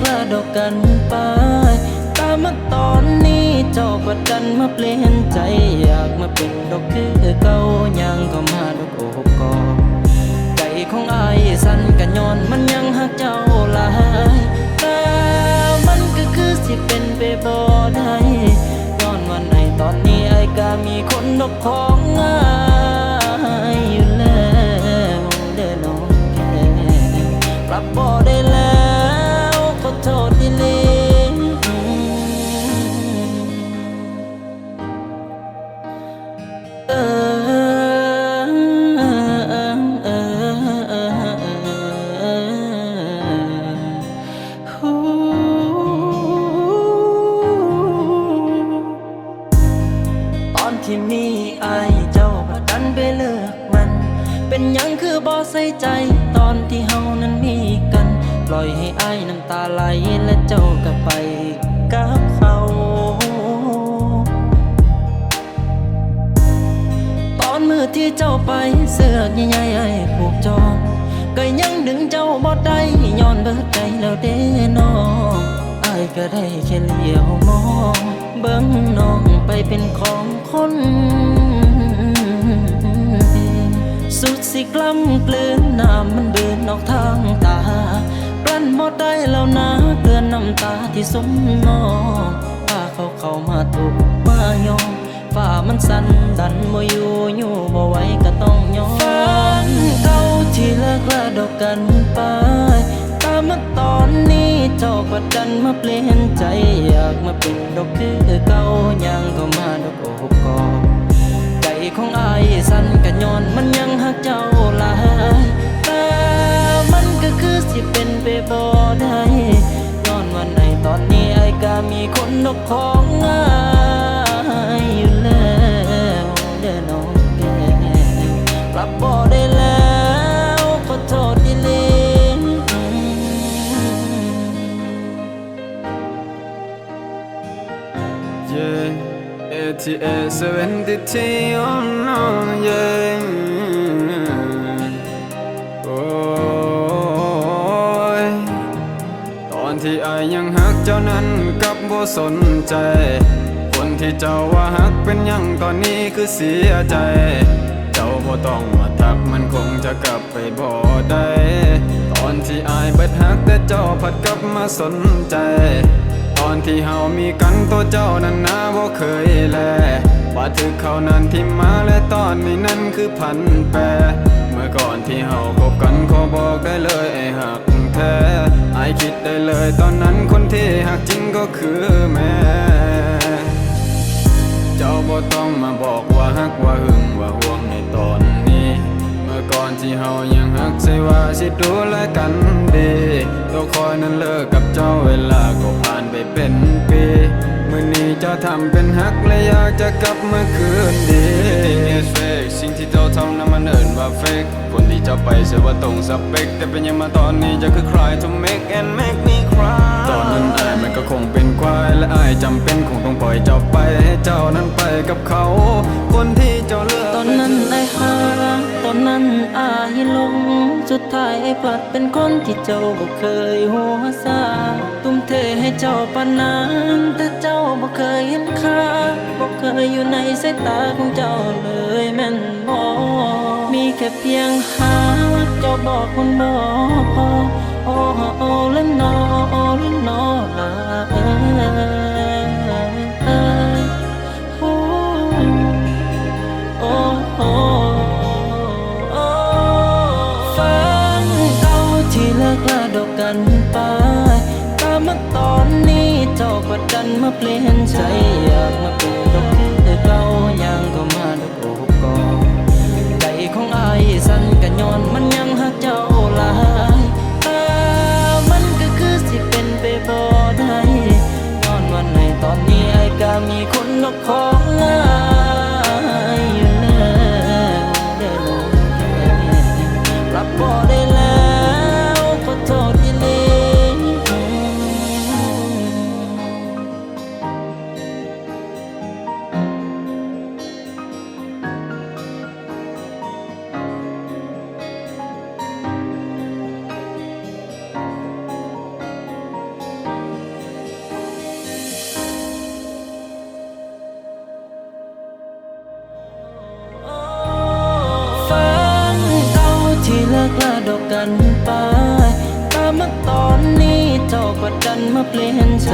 กลาดอกกันไป ตามมาตอนนี้เจ้าก็ดันมาเปลี่ยนใจ อยากมาเป็นดอกคือเก่ายังก็มาดอกโอบกอใจของอายสั่นกันย้อนมันยังหักเจ้าหลายแต่มันก็คือสิเป็นไปบ่ได้ย้อนวันไหนตอนนี้ไอ้ก็มีคนนกของงา ใส่ใจตอนที่เฮานั้นมีกัน ปล่อยให้อายน้ำตาไหลและเจ้าก็ไปกับเขาตอนมือที่เจ้าไปเสือกใหญ่ๆไอ้ผูกจองก็ยังดึงเจ้าบ่ได้ย้อนเบิดใจแล้วเด้น้องอายก็ได้แค่เลี้ยวมอง เบิ่งน้องไปเป็นของคน สิกล้ำเกลือนน้ำมันเบืนออกทางตา กลั้นบ่ได้แล้วนะเกินน้ำตาที่สมน้องพาเขาเข้ามาถูกมายอมฝ่ามันสั่นดันบ่อยู่อยู่บ่ไหวก็ต้องยอมฝันเก่าที่เลิกลาดอกกันไปตามมาตอนนี้เจ้าก็ดันมาเปลี่ยนใจอยากมาเป็นดอกคือเก่ายังก็มาดอกโอบกอดใจของอายสั่นกันย้อนมันยังหักเจ้า บ่ได้ย้อนวันไหนตอนนี้ไอ้ก็มีคนนกของง่ายอยู่แล้วเด้อน้องแกปรับบ่ได้แล้วขอโทษดีเลย Yeah, ATA 73 oh no, yeah. โยยังหักเจ้านั้นกับบ่สนใจ คนที่เจ้าว่าหักเป็นยังตอนนี้คือเสียใจ เจ้าบ่ต้องมาทักมันคงจะกลับไปบ่ได้ตอนที่อายเบิดหักแต่เจ้าผัดกลับมาสนใจ ตอนที่เฮามีกันตัวเจ้านั้นนาบ่เคยแลว่าถึกเขานั้นที่มาและตอนนี้นั้นคือพันแปรเมื่อก่อนที่เฮาคบกันขอบอกได้เลยไอ้หัก แท้ไอายคิดได้เลยตอนนั้นคนที่หักจริงก็คือแม่เจ้าบ่ต้องมาบอกว่าฮักว่าหึงว่าห่วงในตอนนี้ เมื่อก่อนที่เฮายังฮักใช่ว่าสิดูแลกันดีตัวคอยนั้นเลิกกับเจ้าเวลาก็ผ่านไปเป็นปีมื่อนี้เจ้าทำเป็นฮักและอยากจะกลับมาคืนดีสิ่งที่เจ้าทำนั้นมันเอินว่า fake คนที่เจ้าไปเชื่อว่าตรงสเปค แต่เป็นยังมาตอนนี้จะคือ cry to make and make me cry ตอนนั้นอายมันก็คงเป็นควายและอายจำเป็นคงต้องปล่อยเจ้าไปให้เจ้านั้นไปกับเขา คนที่เจ้าเลือกตอนนั้นไอ้หาตอนนั้นอายหลง สุดท้ายไอ้พลัดเป็นคนที่เจ้าบ่เคยหัวซาตุ้มเทให้เจ้าปานนั้นแต่เจ้าบ่เคยเห็นค่าบ่เคยอยู่ในสายตาของเจ้าเลยแม่นบ่ แค่เพียงหาเจ้าบอกมันบ่พอโอ้โอ้และนอโอ้และนอลาเอ้ยเอ้ยโอ้โอ้ฝันเก่าที่เลิกลาดอกกันไปตามมาตอนนี้เจ้าก็ดันมาเปลี่ยนใจอยากมาเป็น มาเปลี่ยนใจ